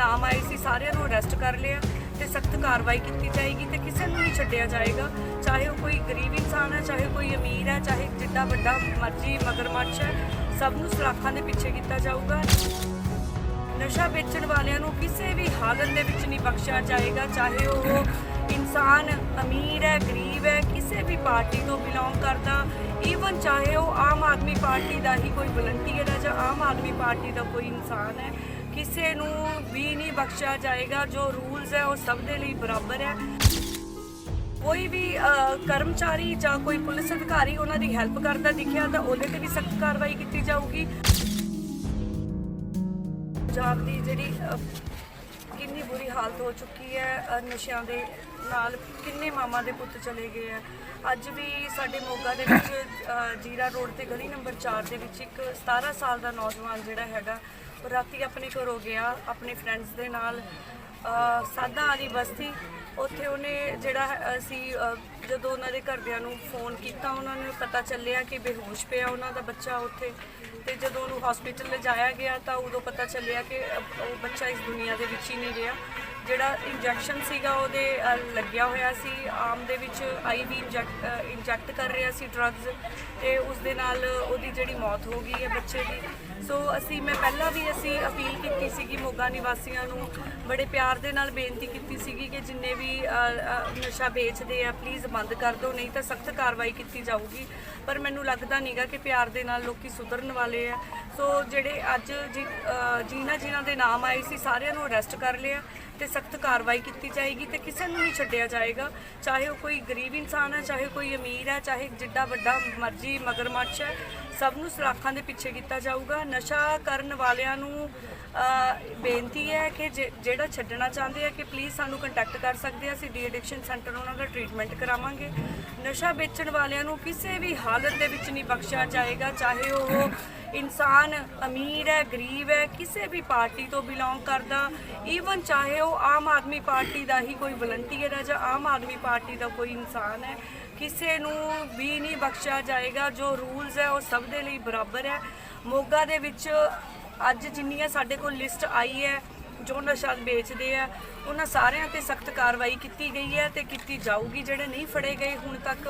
ਨਾਮ ਆਏ ਸੀ, ਸਾਰਿਆਂ ਨੂੰ ਅਰੈਸਟ ਕਰ ਲਿਆ ਤੇ ਸਖਤ ਕਾਰਵਾਈ ਕੀਤੀ ਜਾਏਗੀ ਤੇ ਕਿਸੇ ਨੂੰ ਨਹੀਂ ਛੱਡਿਆ ਜਾਏਗਾ। ਚਾਹੇ ਉਹ ਕੋਈ ਗਰੀਬ ਇਨਸਾਨ ਹੈ, ਚਾਹੇ ਕੋਈ ਅਮੀਰ ਹੈ, ਚਾਹੇ ਜਿੱਡਾ ਵੱਡਾ ਮਰਜ਼ੀ ਮਗਰਮੱਛ ਹੈ, ਸਭ ਨੂੰ ਸਲਾਖਾਂ ਦੇ ਪਿੱਛੇ ਕੀਤਾ ਜਾਊਗਾ। ਨਸ਼ਾ ਵੇਚਣ ਵਾਲਿਆਂ ਨੂੰ ਕਿਸੇ ਵੀ ਹਾਲਤ ਦੇ ਵਿੱਚ ਨਹੀਂ ਬਖਸ਼ਿਆ ਜਾਏਗਾ, ਚਾਹੇ ਉਹ ਇਨਸਾਨ, ਅਮੀਰ ਹੈ, ਗਰੀਬ ਹੈ, ਕਿਸੇ ਵੀ ਪਾਰਟੀ ਤੋਂ ਬਿਲੋਂਗ ਕਰਦਾ ਈਵਨ ਚਾਹੇ ਉਹ ਆਮ ਆਦਮੀ ਪਾਰਟੀ ਦਾ ਹੀ ਕੋਈ ਵਲੰਟੀਅਰ ਹੈ ਜਾਂ ਆਮ ਆਦਮੀ ਪਾਰਟੀ ਦਾ ਕੋਈ ਇਨਸਾਨ ਹੈ ਕਿਸੇ ਨੂੰ ਵੀ ਨਹੀਂ ਬਖਸ਼ਿਆ ਜਾਏਗਾ, ਜੋ ਰੂਲਸ ਹੈ ਉਹ ਸਭ ਦੇ ਲਈ ਬਰਾਬਰ ਹੈ। ਕੋਈ ਵੀ ਕਰਮਚਾਰੀ ਜਾਂ ਕੋਈ ਪੁਲਿਸ ਅਧਿਕਾਰੀ ਉਹਨਾਂ ਦੀ ਹੈਲਪ ਕਰਦਾ ਦਿਖਿਆ ਤਾਂ ਉਹਦੇ ਤੇ ਵੀ ਸਖਤ ਕਾਰਵਾਈ ਕੀਤੀ ਜਾਊਗੀ। ਪੰਜਾਬ ਦੀ ਜਿਹੜੀ ਕਿੰਨੀ ਬੁਰੀ ਹਾਲਤ ਹੋ ਚੁੱਕੀ ਹੈ ਨਸ਼ਿਆਂ ਦੇ ਨਾਲ ਕਿੰਨੇ ਮਾਮਾ ਦੇ ਪੁੱਤ ਚਲੇ ਗਏ ਆ ਅੱਜ ਵੀ ਸਾਡੇ ਮੋਗਾ ਦੇ ਵਿੱਚ ਜੀਰਾ ਰੋਡ ਤੇ ਗਲੀ ਨੰਬਰ 4 ਦੇ ਵਿੱਚ ਇੱਕ 17 ਸਾਲ ਦਾ ਨੌਜਵਾਨ ਜਿਹੜਾ ਹੈਗਾ ਰਾਤੀ ਆਪਣੇ ਘਰੋਂ ਗਿਆ ਆਪਣੇ ਫਰੈਂਡਸ ਦੇ ਨਾਲ ਅਹ, ਸਾਦਾ ਵਾਲੀ ਬਸਤੀ ਉੱਥੇ ਉਹਨੇ ਜਿਹੜਾ ਹੈ- ਅਸੀਂ ਜਦੋਂ ਉਹਨਾਂ ਦੇ ਘਰਦਿਆਂ ਨੂੰ ਫੋਨ ਕੀਤਾ, ਉਹਨਾਂ ਨੂੰ ਪਤਾ ਚੱਲਿਆ ਕਿ ਬੇਹੋਸ਼ ਪਿਆ ਉਹਨਾਂ ਦਾ ਬੱਚਾ ਉੱਥੇ। ਤੇ ਜਦੋਂ ਉਹਨੂੰ ਹਸਪੀਟਲ ਲਿਜਾਇਆ ਗਿਆ, ਤਾਂ ਉਦੋਂ ਪਤਾ ਚੱਲਿਆ ਕਿ ਉਹ ਬੱਚਾ ਇਸ ਦੁਨੀਆ ਦੇ ਵਿੱਚ ਹੀ ਨਹੀਂ ਰਿਹਾ। ਜਿਹੜਾ ਇੰਜੈਕਸ਼ਨ ਸੀਗਾ, ਉਹਦੇ ਲੱਗਿਆ ਹੋਇਆ ਸੀ। ਆਮ ਦੇ ਵਿੱਚ ਆਈਵੀ ਇੰਜੈਕਟ ਇੰਜੈਕਟ ਕਰ ਰਿਹਾ ਸੀ ਡਰੱਗਸ ਤੇ ਉਸ ਦੇ ਨਾਲ ਉਹਦੀ ਜਿਹੜੀ ਮੌਤ ਹੋ ਗਈ ਹੈ ਬੱਚੇ ਦੀ। ਸੋ ਅਸੀਂ, ਮੈਂ ਪਹਿਲਾਂ ਵੀ ਅਸੀਂ ਅਪੀਲ ਕੀਤੀ ਸੀਗੀ ਮੋਗਾ ਨਿਵਾਸੀਆਂ ਨੂੰ, ਬੜੇ ਪਿਆਰ ਦੇ ਨਾਲ ਬੇਨਤੀ ਕੀਤੀ ਸੀਗੀ ਕਿ ਜਿੰਨੇ ਵੀ ਨਸ਼ਾ ਵੇਚਦੇ ਆ ਪਲੀਜ਼ ਬੰਦ ਕਰ ਦਿਓ, ਨਹੀਂ ਤਾਂ ਸਖਤ ਕਾਰਵਾਈ ਕੀਤੀ ਜਾਊਗੀ। ਪਰ ਮੈਨੂੰ ਲੱਗਦਾ ਨਹੀਂਗਾ ਕਿ ਪਿਆਰ ਦੇ ਨਾਲ ਲੋਕੀ ਸੁਧਰਨ ਵਾਲੇ ਆ। ਸੋ ਜਿਹੜੇ ਅੱਜ ਜਿ- ਜਿਨ੍ਹਾਂ ਜਿਨ੍ਹਾਂ ਦੇ ਨਾਮ ਆਏ ਸੀ, ਸਾਰਿਆਂ ਨੂੰ ਅਰੈਸਟ ਕਰ ਲਿਆ ਤੇ ਸਖਤ ਕਾਰਵਾਈ ਕੀਤੀ ਜਾਏਗੀ ਤੇ ਕਿਸੇ ਨੂੰ ਨਹੀਂ ਛੱਡਿਆ ਜਾਏਗਾ। ਚਾਹੇ ਉਹ ਕੋਈ ਗਰੀਬ ਇਨਸਾਨ ਹੈ ਚਾਹੇ ਕੋਈ ਅਮੀਰ ਹੈ ਚਾਹੇ ਜਿੱਡਾ ਵੱਡਾ ਮਰਜ਼ੀ ਮਗਰਮੱਛ ਹੈ ਸਭ ਨੂੰ ਸਲਾਖਾਂ ਦੇ ਪਿੱਛੇ ਕੀਤਾ ਜਾਊਗਾ। ਨਸ਼ਾ ਕਰਨ ਵਾਲਿਆਂ ਨੂੰ ਬੇਨਤੀ ਹੈ ਕਿ ਜੇ- ਜਿਹੜਾ ਛੱਡਣਾ ਚਾਹੁੰਦੇ ਆ ਕਿ ਪਲੀਜ਼ ਸਾਨੂੰ ਕੰਟੈਕਟ ਕਰ ਸਕਦੇ ਆ, ਅਸੀਂ ਡੀ ਐਡਿਕਸ਼ਨ ਸੈਂਟਰ ਉਹਨਾਂ ਦਾ ਟ੍ਰੀਟਮੈਂਟ ਕਰਾਵਾਂਗੇ। ਨਸ਼ਾ ਵੇਚਣ ਵਾਲਿਆਂ ਨੂੰ ਕਿਸੇ ਵੀ ਹਾਲਤ ਦੇ ਵਿੱਚ ਨਹੀਂ ਬਖਸ਼ਿਆ ਜਾਏਗਾ, ਚਾਹੇ ਉਹ ਇਨਸਾਨ, ਅਮੀਰ ਹੈ, ਗਰੀਬ ਹੈ, ਕਿਸੇ ਵੀ ਪਾਰਟੀ ਤੋਂ ਬਿਲੋਂਗ ਕਰਦਾ ਈਵਨ ਚਾਹੇ ਉਹ ਆਮ ਆਦਮੀ ਪਾਰਟੀ ਦਾ ਹੀ ਕੋਈ ਵਲੰਟੀਅਰ ਹੈ ਜਾਂ ਆਮ ਆਦਮੀ ਪਾਰਟੀ ਦਾ ਕੋਈ ਇਨਸਾਨ ਹੈ, ਕਿਸੇ ਨੂੰ ਵੀ ਨਹੀਂ ਬਖਸ਼ਿਆ ਜਾਏਗਾ, ਜੋ ਰੂਲਸ ਹੈ ਉਹ ਸਭ ਦੇ ਲਈ ਬਰਾਬਰ ਹੈ। ਮੋਗਾ ਦੇ ਵਿੱਚ ਅੱਜ ਜਿੰਨੀਆਂ ਸਾਡੇ ਕੋਲ ਲਿਸਟ ਆਈ ਹੈ, ਜੋ ਨਸ਼ਾ ਵੇਚਦੇ ਆ, ਉਹਨਾਂ ਸਾਰਿਆਂ ਤੇ ਸਖਤ ਕਾਰਵਾਈ ਕੀਤੀ ਗਈ ਹੈ ਤੇ ਕੀਤੀ ਜਾਊਗੀ, ਜਿਹੜੇ ਨਹੀਂ ਫੜੇ ਗਏ ਹੁਣ ਤੱਕ।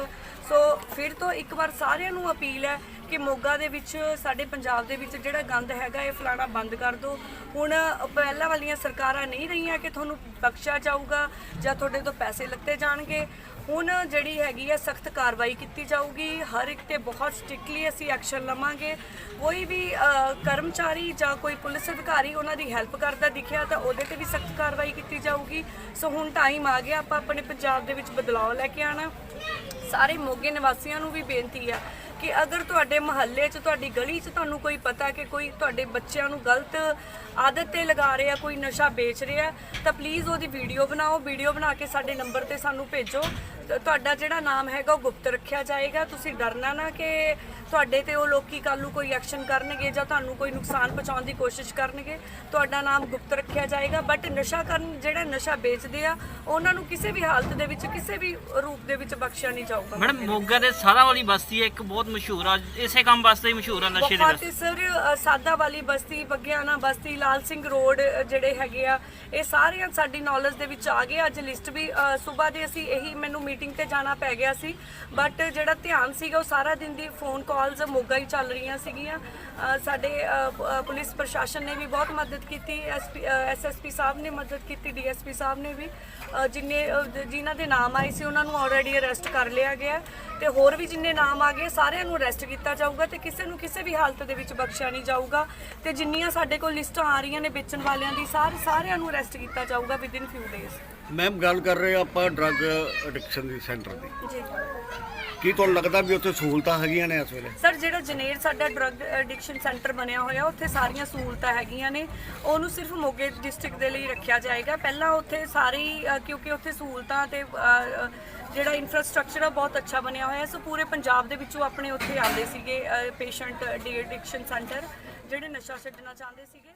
ਸੋ ਫਿਰ ਤੋਂ ਇੱਕ ਵਾਰ ਸਾਰਿਆਂ ਨੂੰ ਅਪੀਲ ਹੈ ਕਿ ਮੋਗਾ ਦੇ ਵਿੱਚ, ਸਾਡੇ ਪੰਜਾਬ ਦੇ ਵਿੱਚ ਜਿਹੜਾ ਗੰਦ ਹੈਗਾ, ਇਹ ਫਲਾਣਾ ਬੰਦ ਕਰ ਦਿਓ। ਹੁਣ ਪਹਿਲਾਂ ਵਾਲੀਆਂ ਸਰਕਾਰਾਂ ਨਹੀਂ ਰਹੀਆਂ ਕਿ ਤੁਹਾਨੂੰ ਬਖਸ਼ਿਆ ਜਾਊਗਾ ਜਾਂ ਤੁਹਾਡੇ ਤੋਂ ਪੈਸੇ ਲੱਤੇ ਜਾਣਗੇ। ਹੁਣ ਜਿਹੜੀ ਹੈਗੀ ਹੈ ਸਖਤ ਕਾਰਵਾਈ ਕੀਤੀ ਜਾਊਗੀ। ਹਰ ਇੱਕ ਤੇ ਬਹੁਤ ਸਟ੍ਰਿਕਟਲੀ ਅਸੀਂ ਐਕਸ਼ਨ ਲਵਾਂਗੇ। ਕੋਈ ਵੀ ਕਰਮਚਾਰੀ ਜਾਂ ਕੋਈ ਪੁਲਿਸ ਅਧਿਕਾਰੀ ਉਹਨਾਂ ਦੀ ਹੈਲਪ ਕਰਦਾ ਦਿਖਿਆ ਤਾਂ ਉਹਦੇ ਤੇ ਵੀ ਸਖਤ ਕਾਰਵਾਈ ਕੀਤੀ ਜਾਊਗੀ। ਸੋ ਹੁਣ ਟਾਈਮ ਆ ਗਿਆ, ਆਪਾਂ ਆਪਣੇ ਪੰਜਾਬ ਦੇ ਵਿੱਚ ਬਦਲਾਅ ਲੈ ਕੇ ਆਣਾ ਸਾਰੇ ਮੋਗੇ ਨਿਵਾਸੀਆਂ ਨੂੰ ਵੀ ਬੇਨਤੀ ਆ ਕਿ ਅਗਰ ਤੁਹਾਡੇ ਮਹੱਲੇ 'ਚ, ਤੁਹਾਡੀ ਗਲੀ 'ਚ ਤੁਹਾਨੂੰ ਕੋਈ ਪਤਾ ਕਿ ਕੋਈ ਤੁਹਾਡੇ ਬੱਚਿਆਂ ਨੂੰ ਗਲਤ ਆਦਤ ਤੇ ਲਗਾ ਰਿਹਾ, ਕੋਈ ਨਸ਼ਾ ਵੇਚ ਰਿਹਾ, ਤਾਂ ਪਲੀਜ਼ ਉਹਦੀ ਵੀਡੀਓ ਬਣਾਓ। ਵੀਡੀਓ ਬਣਾ ਕੇ ਸਾਡੇ ਨੰਬਰ ਤੇ ਸਾਨੂੰ ਭੇਜੋ। ਤੁਹਾਡਾ ਜਿਹੜਾ ਨਾਮ ਹੈਗਾ ਉਹ ਗੁਪਤ ਰੱਖਿਆ ਜਾਏਗਾ। ਤੁਸੀਂ ਡਰਨਾ ਨਾ ਕਿ ਤੁਹਾਡੇ ਤੇ ਉਹ ਲੋਕੀ ਕੱਲ ਨੂੰ ਕੋਈ ਐਕਸ਼ਨ ਕਰਨਗੇ ਜਾਂ ਤੁਹਾਨੂੰ ਕੋਈ ਨੁਕਸਾਨ ਪਹੁੰਚਾਉਣ ਦੀ ਕੋਸ਼ਿਸ਼ ਕਰਨਗੇ ਤੁਹਾਡਾ ਨਾਮ ਗੁਪਤ ਰੱਖਿਆ ਜਾਏਗਾ। ਬਟ ਨਸ਼ਾ ਕਰਨ ਜਿਹੜਾ ਨਸ਼ਾ ਵੇਚਦੇ ਆ ਉਹਨਾਂ ਨੂੰ ਕਿਸੇ ਵੀ ਹਾਲਤ ਦੇ ਵਿੱਚ ਕਿਸੇ ਵੀ ਰੂਪ ਦੇ ਵਿੱਚ ਬਖਸ਼ਿਆ ਨਹੀਂ ਜਾਊਗਾ। ਮੈਡਮ ਮੋਗਾ ਦੇ ਸਾਰਾ ਵਾਲੀ ਬਸਤੀ ਇੱਕ ਬਹੁਤ ਮਸ਼ਹੂਰ ਆ। ਇਸੇ ਕੰਮ ਵਾਸਤੇ ਹੀ ਮਸ਼ਹੂਰ ਆ ਨਸ਼ੇ ਦੇ ਹੀ ਸਰ ਸਾਦਾ ਵਾਲੀ ਬਸਤੀ ਬੱਗਿਆਣਾ ਬਸਤੀ ਲਾਲ ਸਿੰਘ ਰੋਡ ਜਿਹੜੇ ਹੈਗੇ ਆ ਇਹ ਸਾਰੀਆਂ ਸਾਡੀ ਨੌਲੇਜ ਦੇ ਵਿੱਚ ਆ ਗਏ। ਅੱਜ ਲਿਸਟ ਵੀ ਸਵੇਰ ਦੇ ਅਸੀਂ ਇਹੀ ਮੈਨੂੰ ਮੀਟਿੰਗ ਤੇ ਜਾਣਾ ਪੈ ਗਿਆ ਸੀ। ਬਟ ਜਿਹੜਾ ਧਿਆਨ ਸੀਗਾ ਉਹ ਸਾਰਾ ਦਿਨ ਦੀ ਫੋਨ ਕਾਲਸ ਮੋਗਾ ਹੀ ਚੱਲ ਰਹੀਆਂ ਸੀਗੀਆਂ। ਸਾਡੇ ਪੁਲਿਸ ਪ੍ਰਸ਼ਾਸਨ ਨੇ ਵੀ ਬਹੁਤ ਮਦਦ ਕੀਤੀ। ਐਸਐਸਪੀ ਸਾਹਿਬ ਨੇ ਮਦਦ ਕੀਤੀ ਡੀਐਸਪੀ ਸਾਹਿਬ ਨੇ ਵੀ। ਜਿੰਨੇ ਅ, ਜਿਨ੍ਹਾਂ ਦੇ ਨਾਮ ਆਏ ਸੀ ਉਹਨਾਂ ਨੂੰ ਆਲਰੇਡੀ ਅਰੈਸਟ ਕਰ ਲਿਆ ਗਿਆ। ਹੈ ਤੇ ਹੋਰ ਵੀ ਜਿੰਨੇ ਨਾਮ ਆ ਗਏ ਸਾਰਿਆਂ ਨੂੰ ਅਰੈਸਟ ਕੀਤਾ ਜਾਊਗਾ ਤੇ ਕਿਸੇ ਨੂੰ ਕਿਸੇ ਵੀ ਹਾਲਤ ਦੇ ਵਿੱਚ ਬਖਸ਼ਿਆ ਨਹੀਂ ਜਾਊਗਾ। ਤੇ ਜਿੰਨੀਆਂ ਸਾਡੇ ਕੋਲ ਲਿਸਟਾਂ ਆ ਰਹੀਆਂ ਨੇ ਵੇਚਣ ਵਾਲਿਆਂ ਦੀ ਸਾਰੇ ਸਾਰਿਆਂ ਨੂੰ ਅਰੈਸਟ ਕੀਤਾ ਜਾਊਗਾ ਵਿਦਿਨ ਫਿਊ ਡੇਜ਼ ਮੈਮ ਗੱਲ ਕਰ ਰਹੇ ਆਪਾਂ ਡਰੱਗ ਐਡਿਕਸ਼ਨ ਦੀ ਸੈਂਟਰ ਦੀ। ਜੀ ਕੀ ਤੁਹਾਨੂੰ ਲੱਗਦਾ ਵੀ ਉੱਥੇ ਸਹੂਲਤਾਂ ਹੈਗੀਆਂ ਨੇ ਇਸ ਵੇਲੇ? ਸਰ ਜਿਹੜਾ ਜਨੇਰ ਸਾਡਾ ਡਰੱਗ ਐਡਿਕਸ਼ਨ ਸੈਂਟਰ ਬਣਿਆ ਹੋਇਆ ਉੱਥੇ ਸਾਰੀਆਂ ਸਹੂਲਤਾਂ ਹੈਗੀਆਂ ਨੇ। ਉਹਨੂੰ ਸਿਰਫ ਮੋਗੇ ਡਿਸਟ੍ਰਿਕਟ ਦੇ ਲਈ ਰੱਖਿਆ ਜਾਏਗਾ। ਪਹਿਲਾਂ ਉੱਥੇ ਸਾਰੀ ਅ, ਕਿਉਂਕਿ ਉੱਥੇ ਸਹੂਲਤਾਂ ਤੇ ਅ, ਅ, ਜਿਹੜਾ ਇਨਫਰਾਸਟ੍ਰਕਚਰ ਆ ਬਹੁਤ ਅੱਛਾ ਬਣਿਆ ਹੋਇਆ। ਸੋ ਪੂਰੇ ਪੰਜਾਬ ਦੇ ਵਿੱਚੋਂ ਆਪਣੇ ਉੱਥੇ ਆਉਂਦੇ ਸੀਗੇ ਪੇਸ਼ੈਂਟ ਡੀ ਐਡਿਕਸ਼ਨ ਸੈਂਟਰ ਜਿਹੜੇ ਨਸ਼ਾ ਛੱਡਣਾ ਚਾਹੁੰਦੇ ਸੀਗੇ।